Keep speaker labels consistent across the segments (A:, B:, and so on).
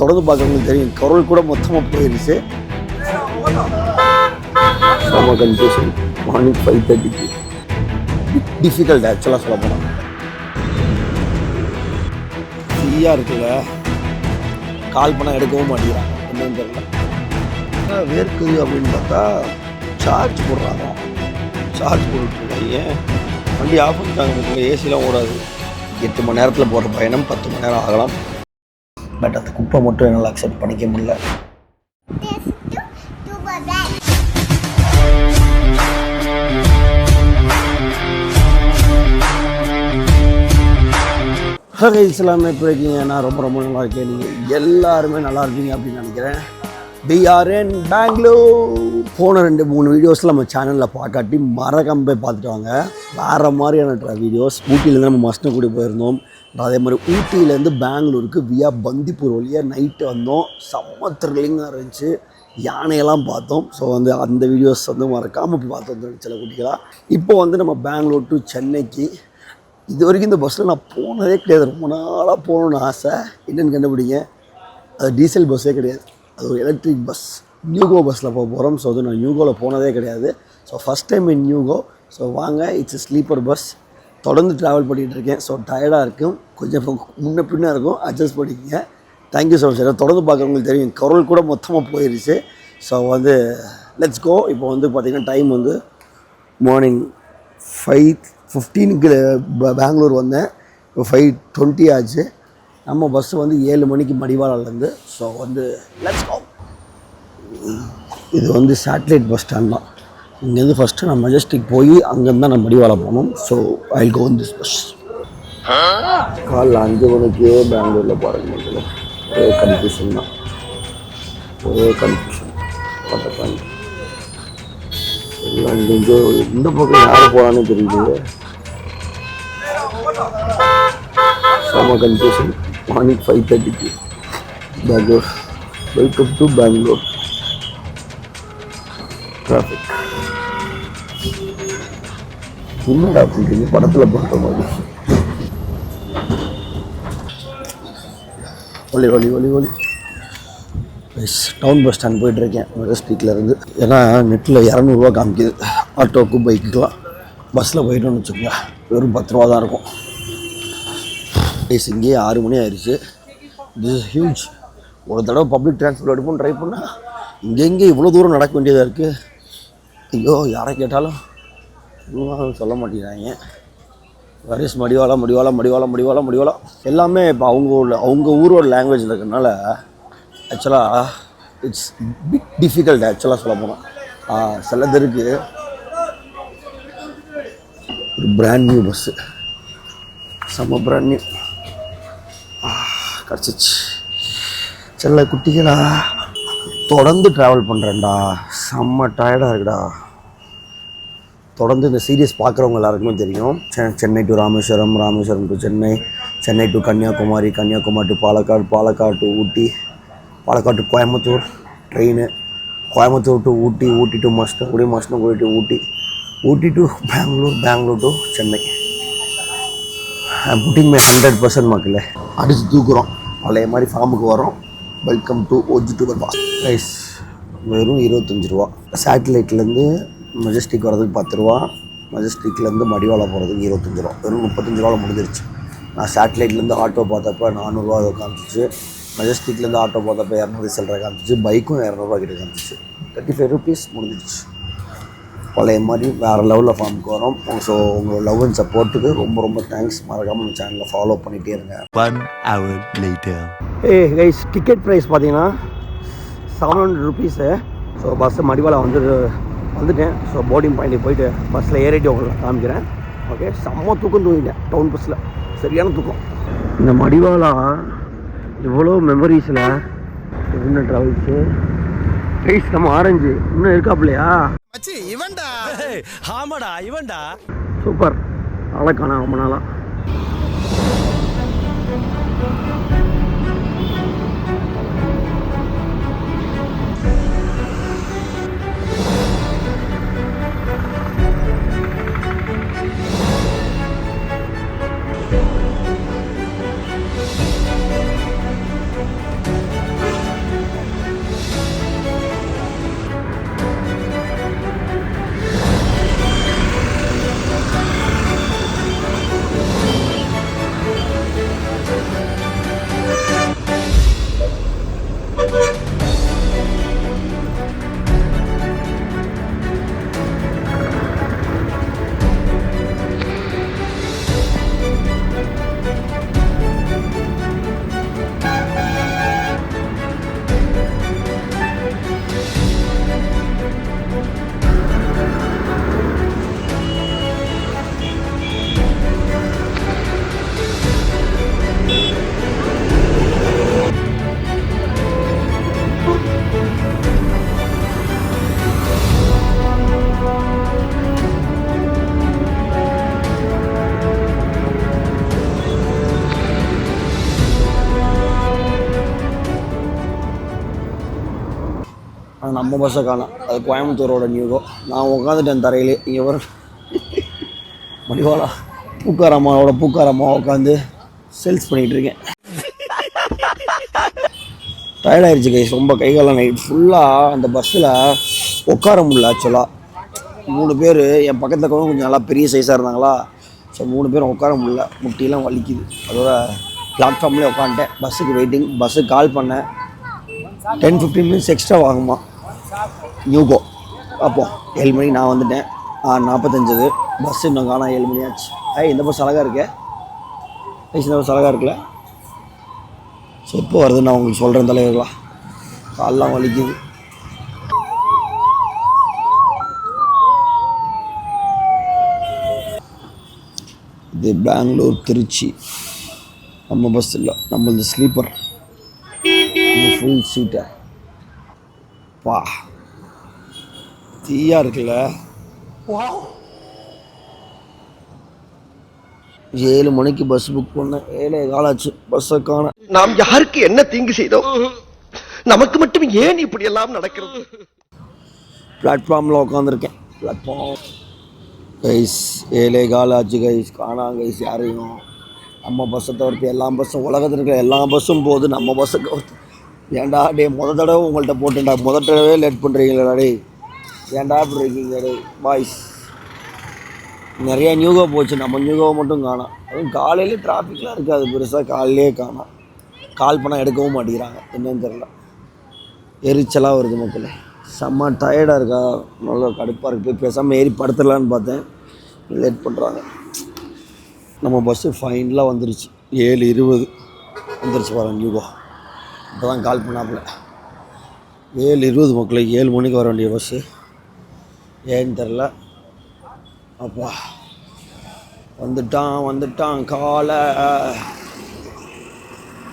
A: தொடர்ந்து பார்க்கறவங்களுக்கு தெரியும். குரல் கூட மொத்தமாக போயிருச்சு. செம கன்ஃபியூஷன் மார்னிங் ஃபைவ் தேர்ட்டிக்கு டிஃபிகல்ட் ஆக்சுவலாக சொல்ல போனால் ஃப்ரீயாக இருக்குல்ல? கால் பண்ணால் எடுக்கவும் மாட்டேங்கிறாங்க என்னன்னு தெரியல. வேர்க்குது அப்படின்னு பார்த்தா சார்ஜ் போடுறாங்க. சார்ஜ் போட்டுருக்காங்க வண்டி ஆஃப் பண்ணிட்டாங்க ஏசிலாம் ஓடாது. எட்டு மணி நேரத்தில் போடுற பயணம். பத்து மணி நேரம் ஆகலாம். பட் அந்த குப்பை மட்டும் என்னால் அக்செப்ட் பண்ணிக்க முடியல. ஹலோ இஸ்லாமே இப்போ இருக்கீங்க? நான் ரொம்ப ரொம்ப நல்லா இருக்கேன். நீங்கள் எல்லாருமே நல்லா இருப்பீங்க அப்படின்னு நினைக்கிறேன். பிஆர்என் பெங்களூர் போன ரெண்டு மூணு வீடியோஸில் நம்ம சேனலில் பார்க்காட்டி மறக்காம போய் பார்த்துட்டு வாங்க. வேறு மாதிரியான வீடியோஸ் ஊட்டியிலேருந்து நம்ம மஸ்னக்குடி போயிருந்தோம். அதே மாதிரி ஊட்டியிலேருந்து பெங்களூருக்கு வியா பந்திப்பூர் வழியாக நைட்டு வந்தோம். செம்ம த்ரில்லிங்காக இருந்துச்சு. யானையெல்லாம் பார்த்தோம். ஸோ வந்து அந்த வீடியோஸ் வந்து மறக்காமல் போய் பார்த்து சில குட்டிகளாக இப்போ வந்து நம்ம பெங்களூர் டு சென்னைக்கு. இது வரைக்கும் இந்த பஸ்ஸில் நான் போனதே கிடையாது. ரொம்ப நாளாக போகணுன்னு ஆசை. என்னென்னு கண்டுபிடிங்க. அது டீசல் பஸ்ஸே கிடையாது. அது ஒரு எலக்ட்ரிக் பஸ் நியூகோ பஸ்ஸில் போக போகிறோம் ஸோ அது நான் நியூகோவில் போனதே கிடையாது. So first time in NueGo so வாங்க இட்ஸ் ஸ்லீப்பர் பஸ் தொடர்ந்து ட்ராவல் பண்ணிகிட்டு இருக்கேன் ஸோ டயர்டாக இருக்கும். கொஞ்சம் முன்ன பின்னே இருக்கும். அட்ஜஸ்ட் பண்ணிக்கங்க. தேங்க்யூ ஸோ மச் தொடர்ந்து பார்க்குறவங்களுக்கு தெரியும். குரல் கூட மொத்தமாக போயிடுச்சு ஸோ வந்து லெட்ஸ் கோ இப்போ வந்து பார்த்திங்கன்னா டைம் வந்து மார்னிங் ஃபைவ் ஃபிஃப்டீனுக்கு பெங்களூர் வந்தேன். இப்போ ஃபைவ் டுவெண்ட்டி ஆச்சு. நம்ம பஸ்ஸு வந்து ஏழு மணிக்கு மடிவாளாலேருந்து ஸோ வந்து லெட்ஸ் கோ இது வந்து சேட்டலைட் பஸ் ஸ்டாண்ட் தான். இங்கேருந்து ஃபஸ்ட்டு நான் மெஜஸ்டிக் போய் அங்கேருந்து தான் நான் மடிவாளா போகணும். So I go in this bus காலைல அஞ்சு மணிக்கு பெங்களூரில் போகிறேன் ஒரே கன்ஃபியூஷன் தான். ஒரே கன்ஃபியூஷன் பார்த்துப்பாங்க எல்லாம் இங்கே இந்த பக்கம் யார் போகலான்னு தெரியுது செம கன்ஃபியூஷன் மார்னிங் ஃபைவ் தேர்ட்டிக்கு Bengaluru welcome to Bengaluru traffic. என்னடா பண்ணுறீங்க படத்தில் பார்த்த மாதிரி ஒலி ஒலி ஒலி ஒலி எஸ் டவுன் பஸ் ஸ்டாண்ட் போயிட்டுருக்கேன் மெஜஸ்டிக்கில் இருந்து. ஏன்னா நெட்டில் இரநூறுவா காமிக்குது. ஆட்டோக்கு பைக்குக்கெலாம் பஸ்ஸில் போயிட்டோம்னு வச்சுக்கோங்க வெறும் பத்து ரூபா தான் இருக்கும். எஸ் இங்கேயே ஆறு மணி ஆயிடுச்சு திஸ் இஸ் ஹியூஜ் ஒரு தடவை பப்ளிக் டிரான்ஸ்போர்ட் எடுப்போம் ட்ரை பண்ணால் இங்கெங்கே இவ்வளோ தூரம் நடக்க வேண்டியதாக இருக்குது ஐயோ யாரை கேட்டாலும் இன்னும் சொல்ல மாட்டேங்கிறாங்க. வரிஸ் மடிவாளா மடிவாளா மடிவாளா மடிவாளா மடிவாளா. எல்லாமே இப்போ அவங்க ஊரில் அவங்க ஊரோட லாங்குவேஜில் இருக்கிறனால ஆக்சுவலாக இட்ஸ் பிக் டிஃபிகல்ட் ஆக்சுவலாக சொல்ல போனால் சிலது இருக்குது ஒரு பிராண்ட் நியூ பஸ்ஸு செம்ம பிராண்ட் நியூ கிடச்சிச்சு. செல்ல குட்டிகளா தொடர்ந்து ட்ராவல் பண்ணுறேன்டா செம்ம டயர்டாக இருக்குடா. தொடர்ந்து இந்த சீரியஸ் பார்க்குறவங்க எல்லாருக்குமே தெரியும். செ- Chennai to Rameswaram Rameswaram to Chennai Chennai to Kanyakumari Kanyakumari to Palakkad Palakkad to Ooty Palakkad to Coimbatore train Coimbatore to Ooty Ooty to Masinagudi must to Ooty Ooty to Bangalore Bangalore to Chennai. Putting my hundred percent மக்களே அடித்து தூக்குறோம். பழைய மாதிரி ஃபார்முக்கு வரோம் welcome to OG to boss rice வெறும் இருபத்தஞ்சி ரூபா. சேட்டலைட்லேருந்து மெஜஸ்டிக் வரதுக்கு பத்து ரூபா. மெஜஸ்டிக்லேருந்து மடிவாளா போகிறதுக்கு இருபத்தஞ்சி ரூபா. வெறும் முப்பத்தஞ்சு ரூபாவில் முடிஞ்சிருச்சு. நான் சேட்டலைட்லேருந்து ஆட்டோ பார்த்தப்ப நானூறுரூவா காமிச்சிச்சு. மெஜஸ்டிக்லேருந்து ஆட்டோ பார்த்தப்ப இரநூறு சில்லரை காமிச்சிச்சு. பைக்கும் இரநூறுவா கிட்ட காமிச்சிச்சு. தேர்ட்டி ஃபைவ் ருபீஸ் முடிஞ்சிருச்சு. பழைய மாதிரி வேறு லெவலில் ஃபார்முக்கு வரோம். ஸோ உங்களோட லவ் அண்ட் சப்போர்ட்டுக்கு ரொம்ப ரொம்ப தேங்க்ஸ் மறக்காமல் நம்ம சேனலை ஃபாலோ பண்ணிகிட்டே இருங்க.
B: One hour later.
A: Hey guys ticket price பார்த்தீங்கன்னா seven hundred rupees so bus Madiwala வந்து வந்துட்டேன். ஸோ போர்டிங் பாயிண்ட்டுக்கு போயிட்டு பஸ்ஸில் ஏறிட்டு உங்களுக்கு காமிக்கிறேன். ஓகே செம்ம தூக்கம் தூங்கிட்டேன். டவுன் பஸ்ஸில் சரியான தூக்கம். இந்த மடிவாளா இவ்வளோ மெமரிஸில் என்ன ட்ராவல்ஸு கைஸ் நம்ம ஆரஞ்சு இன்னும் இருக்காப்லையா
C: மச்சி இவன்டா.
B: ஆமாடா இவன்டா.
A: சூப்பர் ஆளை ரொம்ப நாளாக ஆனால் பஸ்ஸை காணும் அது கோயம்புத்தூரோட நியூகோ நான் உட்காந்துட்டேன் தரையிலே. இங்கே வர மடிவாளா பூக்காரம்மாவோட பூக்காரம்மா உட்காந்து சேல்ஸ் பண்ணிகிட்டு இருக்கேன். டயர்டாயிருச்சு கைஸ் ரொம்ப கைகாலம் நைட் ஃபுல்லாக அந்த பஸ்ஸில் உட்கார முடியல ஆக்சுவலாக மூணு பேர் என் பக்கத்தில் இருக்கவங்க கொஞ்சம் நல்லா பெரிய சைஸாக இருந்தாங்களா? ஸோ மூணு பேரும் உட்கார முடியல. முட்டியெல்லாம் வலிக்குது. அதோட பிளாட்ஃபார்ம்லேயே உட்காந்துட்டேன். பஸ்ஸுக்கு வெயிட்டிங் பஸ்ஸுக்கு கால் பண்ணேன். டென் ஃபிஃப்டீன் மினிட்ஸ் எக்ஸ்ட்ரா ஆகுமா நியூகோ பார்ப்போம் ஏழு மணிக்கு நான் வந்துட்டேன். ஆ நாற்பத்தஞ்சது பஸ் இன்னும் காணா ஏழு மணி ஆச்சு. ஐ இந்த பஸ் அழகாக இருக்கே. ஐஸ் இந்த பஸ் அழகாக இருக்குல்ல ஸோ எப்போ வருதுன்னு நான் உங்களுக்கு சொல்கிறேன் தலைவர்களா கால்லாம் வலிக்குது. இது பெங்களூர் திருச்சி. நம்ம பஸ் இல்லை. நம்மளது ஸ்லீப்பர் ஃபுல் சீட்டை பா தீயா இருக்குல்ல. ஏழு மணிக்கு பஸ் புக் பண்ணேன். ஏழே காலாச்சு. பஸ்ஸை காண
C: நாம் யாருக்கு என்ன தீங்கு செய்தோம்? நமக்கு மட்டும் ஏன் இப்படி எல்லாம் நடக்கிறது
A: பிளாட்ஃபார்மில் உட்காந்துருக்கேன் பிளாட்ஃபார்ம் கைஸ் ஏழே கால் ஆச்சு கைஸ் காணாம் கைஸ் யாரையும். நம்ம பஸ்ஸை தவிர்த்து எல்லா பஸ்ஸும் உலகத்தில் இருக்கிற எல்லா பஸ்ஸும் போகுது. நம்ம பஸ்ஸை தவிர்த்து ஏன்டா டே முத தடவை உங்கள்கிட்ட போட்டுடா முத தடவை லேட் பண்ணுறீங்களா டே ஏன்டா இப்படி இருக்கீங்க டே பாய்ஸ் நிறையா நியூகோ போச்சு. நம்ம நியூகோவை மட்டும் காணோம். அதுவும் காலையில் டிராஃபிக்லாம் இருக்காது. பெருசாக காலையிலே காணோம். கால் பண்ணால் எடுக்கவும் மாட்டேங்கிறாங்க. என்னன்னு தெரில எரிச்சலாக வருது மக்களே. செம்ம டயர்டாக இருக்கா? நல்லா கடுப்பாக இருக்குது போய் பேசாமல் ஏறி படுத்துடலான்னு பார்த்தேன். லேட் பண்ணுறாங்க நம்ம பஸ்ஸு ஃபைனலாக வந்துருச்சு. ஏழு இருபது. வந்துருச்சு பாருங்கள் நியூகோ இப்போ தான் கால் பண்ணாப்புல. ஏழு இருபது மக்களை ஏழு மணிக்கு வர வேண்டிய பஸ்ஸு ஏன்னு தெரில அப்பா வந்துட்டான் வந்துட்டான் காலை.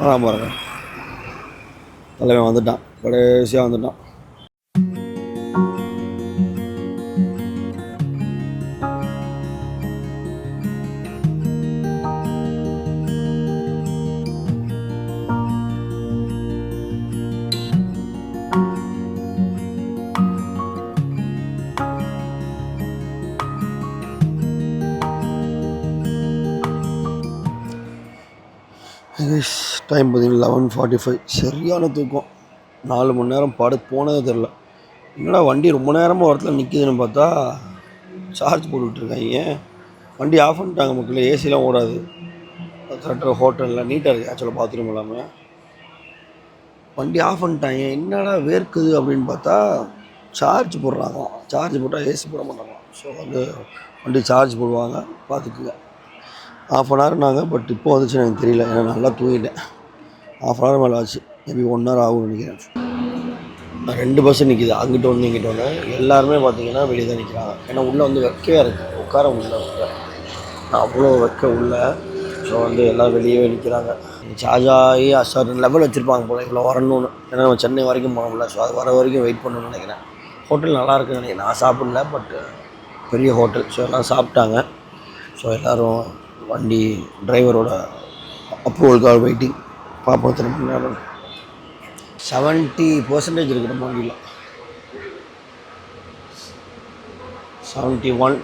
A: அதான் பாருங்க. தலைவன் வந்துட்டான். கடைசியாக வந்துட்டான். டைம் பார்த்தீங்கன்னா லெவன் ஃபார்ட்டி ஃபைவ் சரியான தூக்கம். நாலு மணி நேரம் படு போனதே தெரில என்னடா வண்டி ரொம்ப நேரமாக இடத்துல நிற்கிதுன்னு பார்த்தா சார்ஜ் போட்டுட்ருக்காங்க வண்டி ஆஃப் பண்ணிட்டாங்க மக்கள் ஏசிலாம் ஓடாது. கரெக்டாக ஹோட்டலில் நீட்டாக இருக்குது ஆக்சுவலாக பாத்ரூம் இல்லாமல் வண்டி ஆஃப் பண்ணிட்டாங்க. என்னடா வேர்க்குது அப்படின்னு பார்த்தா சார்ஜ் போடுறாங்க சார்ஜ் போட்டால் ஏசி போட மாட்டாங்க ஸோ வந்து வண்டி சார்ஜ் போடுவாங்க. பார்த்துக்குங்க. ஆஃப் அன் ஹவர் நாங்கள் பட் இப்போ வந்துச்சு எனக்கு தெரியல. ஏன்னா நல்லா தூங்கிட்டேன். ஆஃப் அன் ஹவர் மேலே ஆச்சு. மேபி ஒன் ஹவர் ஆகும்னு நினைக்கிறேன். ரெண்டு பஸ்ஸு நிற்கிது அங்கிட்ட ஒன்று இங்கிட்ட ஒன்று எல்லாருமே பார்த்தீங்கன்னா வெளியே தான் நிற்கிறாங்க ஏன்னா உள்ளே வந்து வெக்கையாக இருக்குது உட்கார முடியல உள்ள. அவ்வளோ வெக்க உள்ள. ஸோ வந்து எல்லாம் வெளியே நிற்கிறாங்க சார்ஜ் ஆகி சார் லெவல் வச்சுருப்பாங்க போல. இவ்வளோ வரணும்னு. ஏன்னா நம்ம சென்னை வரைக்கும் போகணும்ல ஸோ அது வர வரைக்கும் வெயிட் பண்ணணும்னு நினைக்கிறேன். ஹோட்டல் நல்லா இருக்குன்னு நினைக்கிறேன். நான் சாப்பிடல பட் பெரிய ஹோட்டல் ஸோ எல்லாம் சாப்பிட்டாங்க. ஸோ எல்லோரும் வண்டி டிரைவரோட அப்ரூவலுக்காக வெயிட்டிங் பார்ப்போம் எத்தனை மணி நேரம். செவன்ட்டி பர்சன்டேஜ் இருக்கிற நம்ம வண்டியில். Seventy one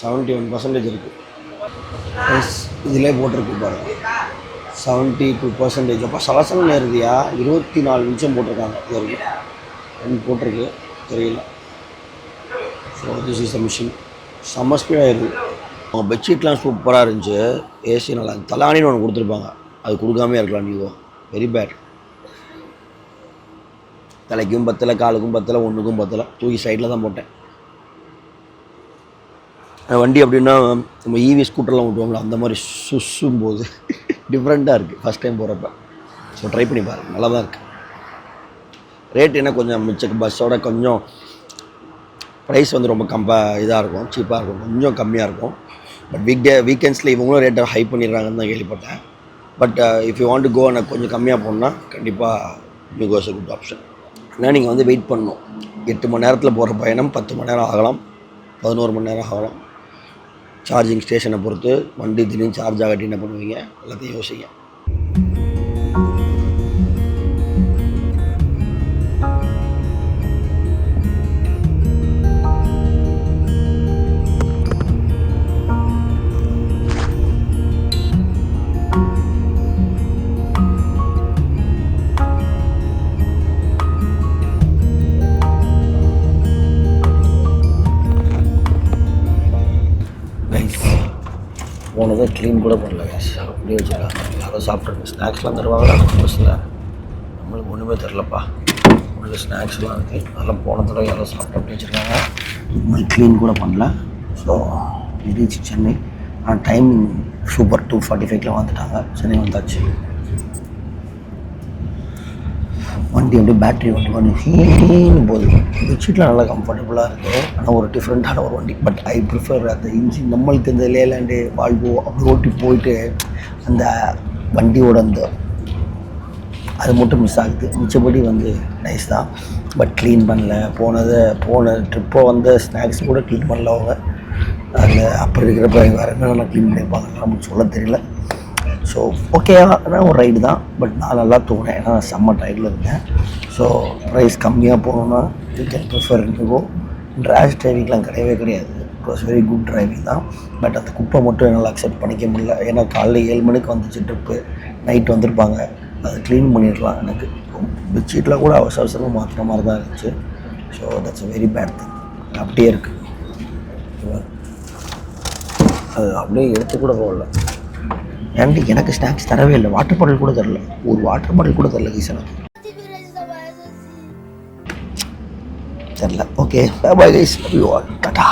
A: seventy one percentage இருக்குது இதிலே போட்டிருக்கு பாருங்க. செவன்ட்டி டூ பர்சன்டேஜ் அப்போ சலசலம் நேரதியா இருபத்தி நாலு நிமிஷம் போட்டிருக்காங்க. இது வரைக்கும். ரெண்டு போட்டிருக்கு. தெரியல. ஸோ திஸ் இஸ் மிஷின் செம்ம ஸ்பீடாக இருக்குது அவங்க பெட்ஷீட்லாம் சூப்பராக இருந்துச்சு. ஏசி நல்லா தலானின்னு ஒன்று கொடுத்துருப்பாங்க. அது கொடுக்காமே இருக்கலாம் நீவோ வெரி பேட் தலைக்கும் பத்தலை காலுக்கும் பத்தலை ஒன்றுக்கும் பத்தலை. தூக்கி சைடில் தான் போட்டேன். வண்டி அப்படின்னா நம்ம ஈவி ஸ்கூட்டர்லாம் ஓட்டுவோம்ல அந்த மாதிரி சுசும் போது டிஃப்ரெண்ட்டாக இருக்குது ஃபஸ்ட் டைம் போகிறப்ப ஸோ ட்ரை பண்ணி பாருங்கள் நல்லா தான் இருக்குது ரேட் என்ன கொஞ்சம் மிச்ச பஸ்ஸோட கொஞ்சம் ப்ரைஸ் வந்து ரொம்ப கம்ப இதாக இருக்கும் சீப்பாக இருக்கும் கொஞ்சம் கம்மியாக இருக்கும். பட் வீக் டே வீக்கெண்ட்ஸில் இவங்களும் ரேட்டை ஹை பண்ணிடுறாங்கன்னு தான் கேள்விப்பட்டேன். But if you want to go எனக்கு கொஞ்சம் கம்மியாக போனால் கண்டிப்பாக மிகோஸ் குட் ஆப்ஷன் ஏன்னா நீங்கள் வந்து வெயிட் பண்ணணும். எட்டு மணி நேரத்தில் போகிற பயணம் பத்து மணி நேரம் ஆகலாம். பதினோரு மணி நேரம் ஆகலாம். சார்ஜிங் ஸ்டேஷனை பொறுத்து வண்டி திடீர்னு சார்ஜ் ஆகட்டி என்ன பண்ணுவீங்க? எல்லாத்தையும் யோசிங்க. க்ளீன் கூட பண்ணல கேஸ் அப்படியே வச்சுருக்காங்க யாரோ சாப்பிட்ருக்கு ஸ்நாக்ஸ்லாம் தருவாங்களா? பஸ்ஸில் நம்மளுக்கு ஒன்றுமே தெரிலப்பா. உள்ள ஸ்நாக்ஸ்லாம் இருக்குது அதெல்லாம் போன தடவை யாரோ சாப்பிட்டு அப்படி வச்சுருக்காங்க. நம்ம க்ளீன் கூட பண்ணல. So reach Chennai. ஆனால் டைமிங் சூப்பர் டூ ஃபார்ட்டி ஃபைவ்ல வந்துட்டாங்க. சென்னை வந்தாச்சு. வண்டி அப்படியே பேட்டரி வண்டி வண்டி ஹீன்னு போகுது. பெட்ஷீட்லாம் நல்லா கம்ஃபர்டபுளாக இருக்குது ஆனால் ஒரு டிஃப்ரெண்ட்டான ஒரு வண்டி. பட் ஐ ப்ரிஃபர் அந்த இன்ஜின் நம்மளுக்கு இந்த லேலாண்டு வால்வோ அப்படி ஓட்டி போயிட்டு அந்த வண்டியோட அந்த அது மட்டும் மிஸ் ஆகுது. மிச்சபடி வந்து நைஸ் தான். பட் க்ளீன் பண்ணல. போனதை போன ட்ரிப்போ வந்த ஸ்நாக்ஸ் கூட க்ளீன் பண்ணல அவங்க. அதில் அப்போ இருக்கிறப்ப வேறு என்னென்ன க்ளீன் பண்ணியிருப்பாங்க நமக்கு சொல்ல தெரியல. ஸோ ஓகேவான ஒரு ரைடு தான். பட் நான் நல்லா தூங்கினேன் ஏன்னா நான் செம்ம டயர்டில் இருந்தேன் ஸோ ப்ரைஸ் கம்மியாக போகணுன்னா you can prefer go trash டிரைவிங்லாம் கிடையவே கிடையாது. It was very good driving தான். பட் அந்த குப்பை மட்டும் என்னால் அக்செப்ட் பண்ணிக்க முடியல. ஏன்னா காலைல ஏழு மணிக்கு வந்துச்சு ட்ரிப்பு நைட் வந்திருப்பாங்க. அதை க்ளீன் பண்ணிடலாம் எனக்கு. பெட்ஷீட்டில் கூட அவசர அவசரமாக மாற்றுற மாதிரி தான் இருந்துச்சு. So that's very bad thing அப்படியே இருக்குது அது அப்படியே எடுத்து கூட போகல. ஏன்டி எனக்கு ஸ்நாக்ஸ் தரவே இல்லை. வாட்டர் பாட்டில் கூட தரல. ஒரு வாட்டர் பாட்டில் கூட தரல கீஸ் எனக்கு. தெரில. Okay bye guys love you all Tata